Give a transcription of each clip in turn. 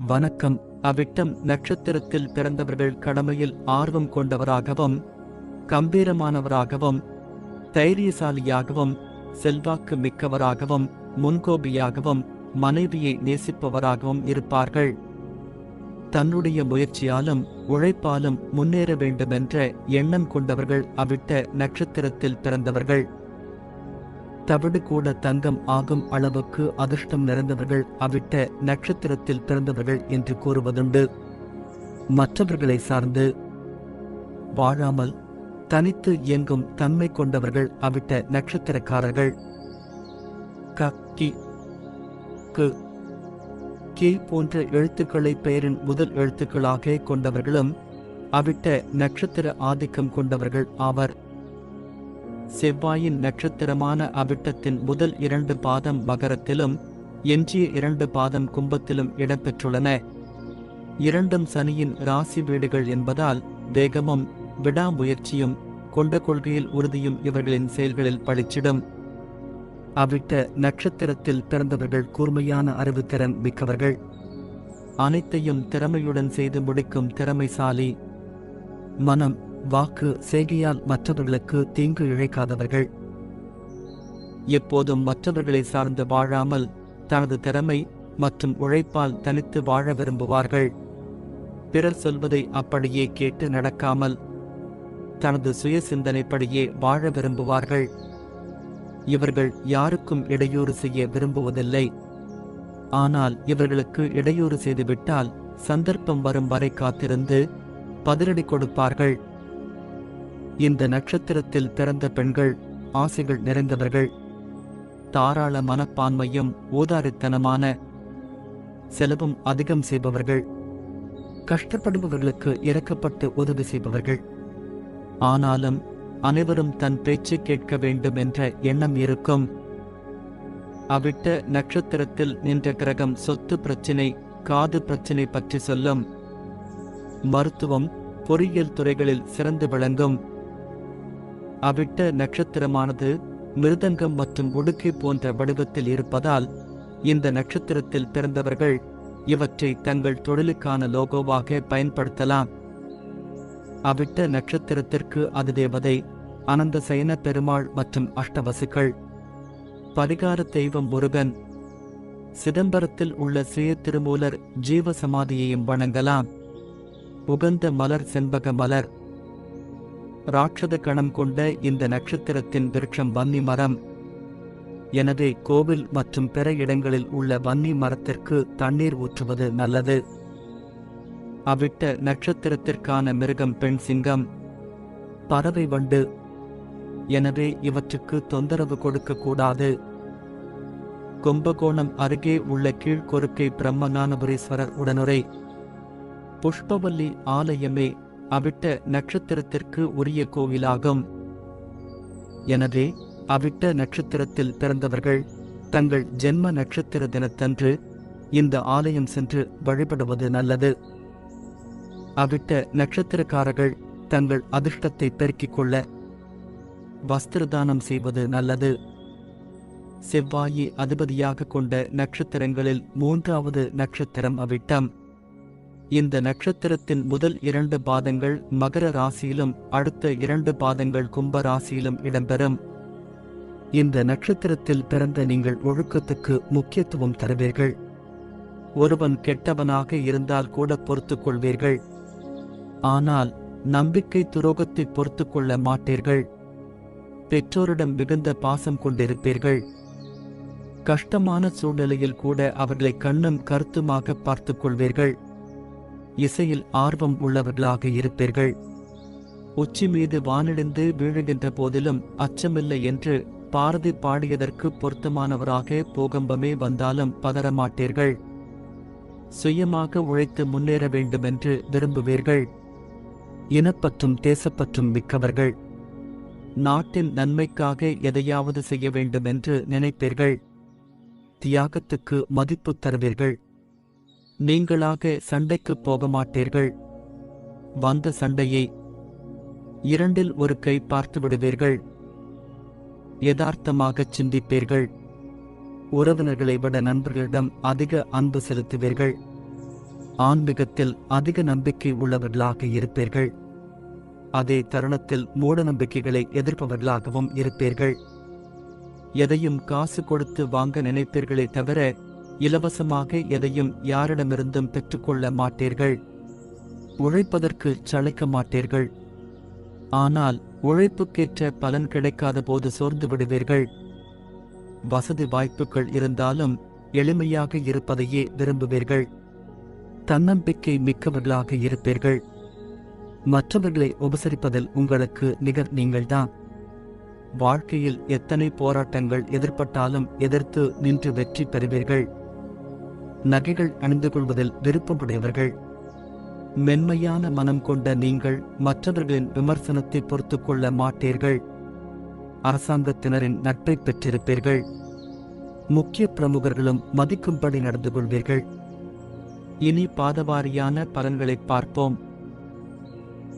வணக்கம். அவிட்டம் நட்சத்திரத்தில் பிறந்தவர்கள் கடமையில் ஆர்வம் கொண்டவராகவும் கம்பீரமானவராகவும் தைரியசாலியாகவும் செல்வாக்கு மிக்கவராகவும் முன்கோபியாகவும் மனைவியை நேசிப்பவராகவும் இருப்பார்கள். தன்னுடைய முயற்சியாலும் உழைப்பாலும் முன்னேற வேண்டுமென்ற எண்ணம் கொண்டவர்கள் அவிட்ட நட்சத்திரத்தில் பிறந்தவர்கள். தவிடு கூட தங்கம் ஆகும் அளவுக்கு அதிர்ஷ்டம் நிறைந்தவர்கள் அவிட்ட நட்சத்திரத்தில் பிறந்தவர்கள் என்று கூறுவதுண்டு. மற்றவர்களை சார்ந்து வாழாமல் தனித்து இயங்கும் தன்மை கொண்டவர்கள் அவிட்ட நட்சத்திரக்காரர்கள். க கி கு கி போன்ற எழுத்துக்களை பெயரின் முதல் எழுத்துக்களாக கொண்டவர்களும் அவிட்ட நட்சத்திர ஆதிக்கம் கொண்டவர்கள் ஆவர். செவ்வாயின் நட்சத்திரமான அவிட்டத்தின் முதல் இரண்டு பாதம் மகரத்திலும் எஞ்சிய இரண்டு பாதம் கும்பத்திலும் இடம்பெற்றுள்ளன. இரண்டும் சனியின் ராசி வீடுகள் என்பதால் வேகமும் விடாமுயற்சியும் கொண்ட கொள்கையில் உறுதியும் இவர்களின் செயல்களில் பளிச்சிடும். அவிட்ட நட்சத்திரத்தில் பிறந்தவர்கள் கூர்மையான அறிவுத்திறன் மிக்கவர்கள். அனைத்தையும் திறமையுடன் செய்து முடிக்கும் திறமைசாலி. மனம் வாக்கு செய்கையால் மற்றவர்களுக்கு தீங்கு இழைக்காதவர்கள். எப்போதும் மற்றவர்களை சார்ந்து வாழாமல் தனது திறமை மற்றும் உழைப்பால் தனித்து வாழ விரும்புவார்கள். பிறர் சொல்வதை அப்படியே கேட்டு நடக்காமல் தனது சுய சிந்தனைப்படியே வாழ விரும்புவார்கள். இவர்கள் யாருக்கும் இடையூறு செய்ய விரும்புவதில்லை. ஆனால் இவர்களுக்கு இடையூறு செய்துவிட்டால் சந்தர்ப்பம் வரும் வரை காத்திருந்து பதிலடி கொடுப்பார்கள். இந்த நட்சத்திரத்தில் பிறந்த பெண்கள் ஆசைகள் நிறைந்தவர்கள். தாராள மனப்பான்மையும் ஓதாரித்தனமான செலவும் அதிகம் செய்பவர்கள். கஷ்டப்படுபவர்களுக்கு இறக்கப்பட்டு உதவி செய்பவர்கள். ஆனாலும் அனைவரும் தன் பேச்சு கேட்க வேண்டும் என்ற எண்ணம் இருக்கும். அவிட்ட நட்சத்திரத்தில் நின்ற கிரகம் சொத்து பிரச்சினை காது பிரச்சினை பற்றி சொல்லும். மருத்துவம் பொறியியல் துறைகளில் சிறந்து விளங்கும். அவிட்ட நட்சத்திரமானது மிருதங்கம் மற்றும் ஒடுக்கை போன்ற வடிவத்தில் இருப்பதால் இந்த நட்சத்திரத்தில் பிறந்தவர்கள் இவற்றை தங்கள் தொழிலுக்கான லோகோவாக பயன்படுத்தலாம். அவிட்ட நட்சத்திரத்திற்கு அதிதேவதை அனந்த சயன பெருமாள் மற்றும் அஷ்டவசுக்கள். பரிகார தெய்வம் முருகன். சிதம்பரத்தில் உள்ள சுய திருமூலர் ஜீவ சமாதியையும் வணங்கலாம். உகந்த மலர் செண்பக மலர். ராட்சத கணம் கொண்ட இந்த நட்சத்திரத்தின் விருட்சம் வன்னி மரம். எனவே கோவில் மற்றும் பிற இடங்களில் உள்ள வன்னி மரத்திற்கு தண்ணீர் ஊற்றுவது நல்லது. அவிட்ட நட்சத்திரத்திற்கான மிருகம் பெண் சிங்கம் பறவை வண்டு. எனவே இவற்றுக்கு தொந்தரவு கொடுக்கக்கூடாது கும்பகோணம் அருகே உள்ள கீழ்கொருக்கை பிரம்மஞானபுரீஸ்வரர் உடனுரை. புஷ்பவல்லி ஆலயமே அவிட்ட நட்சத்திரத்திற்கு உரிய கோவிலாகும். எனவே அவிட்ட நட்சத்திரத்தில் பிறந்தவர்கள் தங்கள் ஜென்ம நட்சத்திர தினத்தன்று இந்த ஆலயம் சென்று வழிபடுவது நல்லது. அவிட்ட நட்சத்திரக்காரர்கள் தங்கள் அதிர்ஷ்டத்தை பெருக்கிக் கொள்ள வஸ்திரதானம் செய்வது நல்லது. செவ்வாயை அதிபதியாக கொண்ட நட்சத்திரங்களில் மூன்றாவது நட்சத்திரம் அவிட்டம். இந்த நட்சத்திரத்தின் முதல் இரண்டு பாதங்கள் மகர ராசியிலும் அடுத்த இரண்டு பாதங்கள் கும்ப ராசியிலும் இடம்பெறும். இந்த நட்சத்திரத்தில் பிறந்த நீங்கள் ஒழுக்கத்துக்கு முக்கியத்துவம் தருவீர்கள். ஒருவன் கெட்டவனாக இருந்தால் கூட பொறுத்துக் கொள்வீர்கள். ஆனால் நம்பிக்கை துரோகத்தை பொறுத்துக் கொள்ள மாட்டீர்கள். பெற்றோரிடம் மிகுந்த பாசம் கொண்டிருப்பீர்கள். கஷ்டமான சூழ்நிலையில் கூட அவர்களை கண்ணும் கருத்துமாக பார்த்துக் கொள்வீர்கள். இசையில் ஆர்வம் உள்ளவர்களாக இருப்பீர்கள். உச்சி மீது வானிடிந்து வீழுகின்ற போதிலும் அச்சமில்லை என்று பாரதி பாடியதற்கு பொருத்தமானவராக பூகம்பமே வந்தாலும் பதறமாட்டீர்கள். சுயமாக உழைத்து முன்னேற வேண்டுமென்று விரும்புவீர்கள். இனப்பற்றும் தேசப்பற்றும் மிக்கவர்கள். நாட்டின் நன்மைக்காக எதையாவது செய்ய வேண்டுமென்று நினைப்பீர்கள். தியாகத்துக்கு மதிப்பு தருவீர்கள். நீங்களாக சண்டைக்கு போக மாட்டீர்கள் வந்த சண்டையை இரண்டில் ஒரு கை பார்த்து விடுவீர்கள். யதார்த்தமாக சிந்திப்பீர்கள். உறவினர்களை விட நண்பர்களிடம் அதிக அன்பு செலுத்துவீர்கள். ஆன்மீகத்தில் அதிக நம்பிக்கை உள்ளவர்களாக இருப்பீர்கள். அதே தருணத்தில் மூட நம்பிக்கைகளை எதிர்ப்பவர்களாகவும் இருப்பீர்கள். எதையும் காசு கொடுத்து வாங்க நினைப்பீர்களே தவிர இலவசமாக எதையும் யாரிடமிருந்தும் பெற்றுக்கொள்ள மாட்டீர்கள். உழைப்பதற்கு சளைக்க மாட்டீர்கள். ஆனால் உழைப்புக்கேற்ற பலன் கிடைக்காத போது சோர்ந்து விடுவீர்கள். வசதி வாய்ப்புகள் இருந்தாலும் எளிமையாக இருப்பதையே விரும்புவீர்கள். தன்னம்பிக்கை மிக்கவர்களாக இருப்பீர்கள். மற்றவர்களை உபசரிப்பதில் உங்களுக்கு நிகர் நீங்கள்தான். வாழ்க்கையில் எத்தனை போராட்டங்கள் எதிர்ப்பட்டாலும் எதிர்த்து நின்று வெற்றி பெறுவீர்கள். நகைகள் அணிந்து கொள்வதில் விருப்பமுடையவர்கள். மென்மையான மனம் கொண்ட நீங்கள் மற்றவர்களின் விமர்சனத்தை பொறுத்துக் கொள்ள மாட்டீர்கள். அரசாங்கத்தினரின் நட்பை பெற்றிருப்பீர்கள். முக்கிய பிரமுகர்களும் மதிக்கும்படி நடந்து கொள்வீர்கள். இனி பாதவாரியான பலன்களை பார்ப்போம்.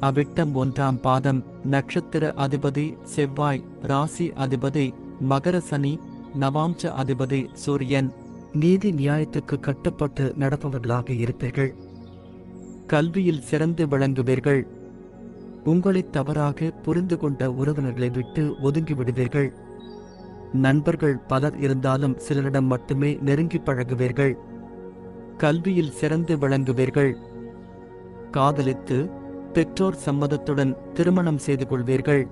அவிட்டம் ஒன்றாம் பாதம் நட்சத்திர அதிபதி செவ்வாய் ராசி அதிபதி மகர சனி நவாம்ச அதிபதி சூரியன். நீதி நியாயத்துக்கு கட்டுப்பட்டு நடப்பவர்களாக இருப்பீர்கள். கல்வியில் சிறந்து விளங்குவீர்கள். உங்களை தவறாக புரிந்து கொண்ட உறவினர்களை விட்டு ஒதுங்கி விடுவீர்கள். நண்பர்கள் பலர் இருந்தாலும் சிலரிடம் மட்டுமே நெருங்கி பழகுவீர்கள். கல்வியில் சிறந்து விளங்குவீர்கள். காதலித்து பெற்றோர் சம்மதத்துடன் திருமணம் செய்து கொள்வீர்கள்.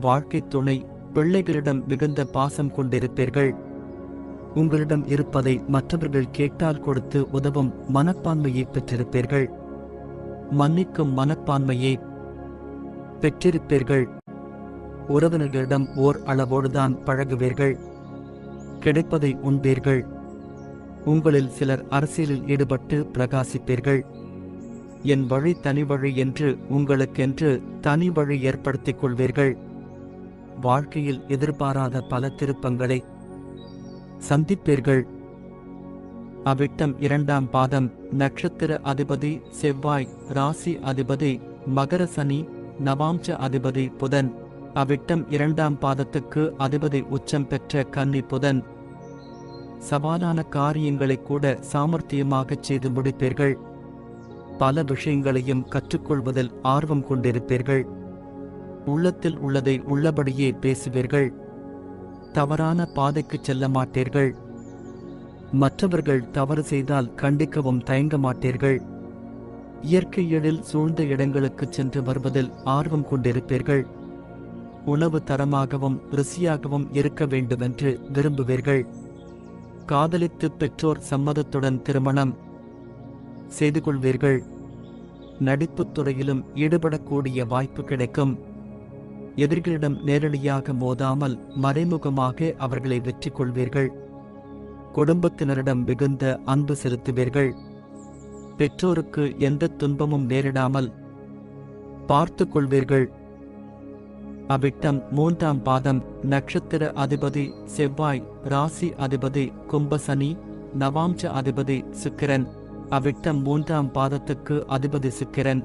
வாழ்க்கை துணை பிள்ளைகளிடம் மிகுந்த பாசம் கொண்டிருப்பீர்கள். உங்களிடம் இருப்பதை மற்றவர்கள் கேட்டால் கொடுத்து உதவும் மனப்பான்மையை பெற்றிருப்பீர்கள். மன்னிக்கும் மனப்பான்மையை பெற்றிருப்பீர்கள். உறவினர்களிடம் ஓர் அளவோடுதான் பழகுவீர்கள். கிடைப்பதை உண்பீர்கள். உங்களில் சிலர் அரசியலில் ஈடுபட்டு பிரகாசிப்பீர்கள். என் வழி தனி வழி என்று உங்களுக்கென்று தனி வழி ஏற்படுத்திக் கொள்வீர்கள். வாழ்க்கையில் எதிர்பாராத பல திருப்பங்களை சந்திப்பீர்கள். அவிட்டம் இரண்டாம் பாதம் நட்சத்திர அதிபதி செவ்வாய் ராசி அதிபதி மகர சனி நவாம்ச அதிபதி புதன். அவிட்டம் இரண்டாம் பாதத்துக்கு அதிபதி உச்சம் பெற்ற கன்னி புதன். சவாலான காரியங்களை கூட சாமர்த்தியமாகச் செய்து முடிப்பீர்கள். பல விஷயங்களையும் கற்றுக்கொள்வதில் ஆர்வம் கொண்டிருப்பீர்கள். உள்ளத்தில் உள்ளதை உள்ளபடியே பேசுவீர்கள். தவறான பாதைக்குச் செல்ல மாட்டீர்கள். மற்றவர்கள் தவறு செய்தால் கண்டிக்கவும் தயங்க மாட்டீர்கள். இயற்கை எழில் சூழ்ந்த இடங்களுக்குச் சென்று வருவதில் ஆர்வம் கொண்டிருப்பீர்கள். உணவு தரமாகவும் ருசியாகவும் இருக்க வேண்டுமென்று விரும்புவீர்கள். காதலித்து பெற்றோர் சம்மதத்துடன் திருமணம் செய்து கொள்வீர்கள் நடிப்புத் துறையிலும் ஈடுபடக்கூடிய வாய்ப்பு கிடைக்கும். எதிரிகளிடம் நேரடியாக மோதாமல் மறைமுகமாக அவர்களை வெற்றி கொள்வீர்கள் குடும்பத்தினரிடம் மிகுந்த அன்பு செலுத்துவீர்கள். பெற்றோருக்கு எந்த துன்பமும் நேரிடாமல் பார்த்து கொள்வீர்கள் அவிட்டம் மூன்றாம் பாதம் நட்சத்திர அதிபதி செவ்வாய் ராசி அதிபதி கும்பசனி நவாம்ச அதிபதி சுக்கிரன். அவ்விட்டம் மூன்றாம் பாதத்துக்கு அதிபதி சுக்கிரன்.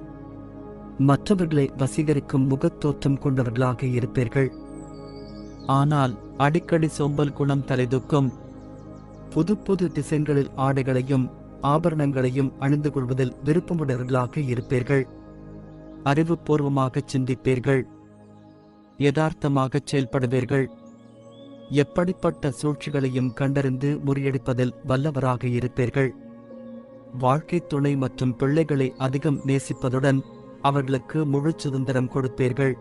மற்றவர்களை வசீகரிக்கும் முகத்தோற்றம் கொண்டவர்களாக இருப்பீர்கள். ஆனால் அடிக்கடி சோம்பல் குணம் தலைதூக்கும் புது புது டிசைன்களில் ஆடைகளையும் ஆபரணங்களையும் அணிந்து கொள்வதில் விருப்பமுடையவர்களாக இருப்பீர்கள். அறிவுபூர்வமாக சிந்திப்பீர்கள். யதார்த்தமாகச் செயல்படுவீர்கள். எப்படிப்பட்ட சூழ்ச்சிகளையும் கண்டறிந்து முறியடிப்பதில் வல்லவராக இருப்பீர்கள். வாழ்க்கை துணை மற்றும் பிள்ளைகளை அதிகம் நேசிப்பதுடன் அவர்களுக்கு முழு சுதந்திரம் கொடுப்பீர்கள்.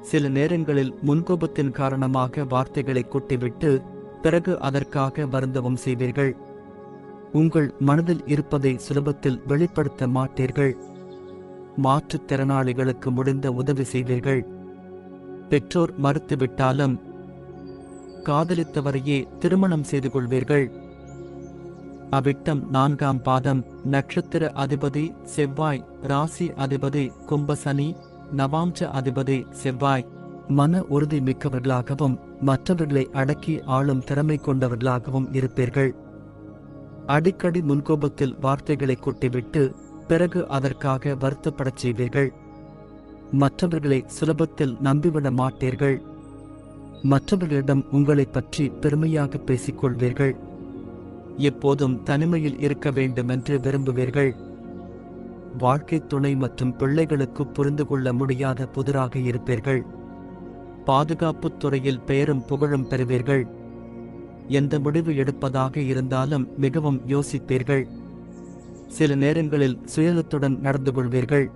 சில நேரங்களில் முன்கோபத்தின் காரணமாக வார்த்தைகளை கொட்டிவிட்டு பிறகு அதற்காக வருந்தவும் செய்வீர்கள். உங்கள் மனதில் இருப்பதை சுலபத்தில் வெளிப்படுத்த மாட்டீர்கள். மாற்றுத்திறனாளிகளுக்கு முடிந்த உதவி செய்வீர்கள். பெற்றோர் மறுத்துவிட்டாலும் காதலித்தவரையே திருமணம் செய்து கொள்வீர்கள். அவிட்டம் நான்காம் பாதம் நட்சத்திர அதிபதி செவ்வாய் ராசி அதிபதி கும்பசனி நவாம்ச அதிபதி செவ்வாய். மன உறுதி மிக்கவர்களாகவும் மற்றவர்களை அடக்கி ஆளும் திறமை கொண்டவர்களாகவும் இருப்பீர்கள். அடிக்கடி முன்கோபத்தில் வார்த்தைகளை கொட்டிவிட்டு பிறகு அதற்காக வருத்தப்படச் செய்வீர்கள். மற்றவர்களை சுலபத்தில் நம்பிவிட மாட்டீர்கள். மற்றவர்களிடம் உங்களைப் பற்றி பெருமையாக பேசிக்கொள்வீர்கள். எப்போதும் தனிமையில் இருக்க வேண்டுமென்று விரும்புவீர்கள். வாழ்க்கை துணை மற்றும் பிள்ளைகளுக்கு புரிந்து கொள்ள முடியாத புதிராக இருப்பீர்கள். பாதுகாப்புத் துறையில் பெயரும் புகழும் பெறுவீர்கள். எந்த முடிவு எடுப்பதாக இருந்தாலும் மிகவும் யோசிப்பீர்கள். சில நேரங்களில் சுயலத்துடன் நடந்து கொள்வீர்கள்.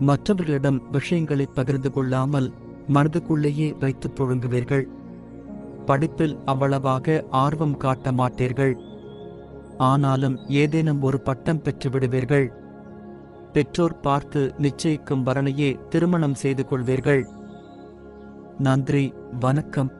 மற்றவர்களிடம் விஷயங்களை பகிர்ந்து கொள்ளாமல் மனதுக்குள்ளேயே வைத்து புழுங்குவீர்கள். படிப்பில் அவ்வளவாக ஆர்வம் காட்ட மாட்டீர்கள். ஆனாலும் ஏதேனும் ஒரு பட்டம் பெற்று விடுவீர்கள். பெற்றோர் பார்த்து நிச்சயிக்கும் வரணையே திருமணம் செய்து கொள்வீர்கள். நன்றி வணக்கம்.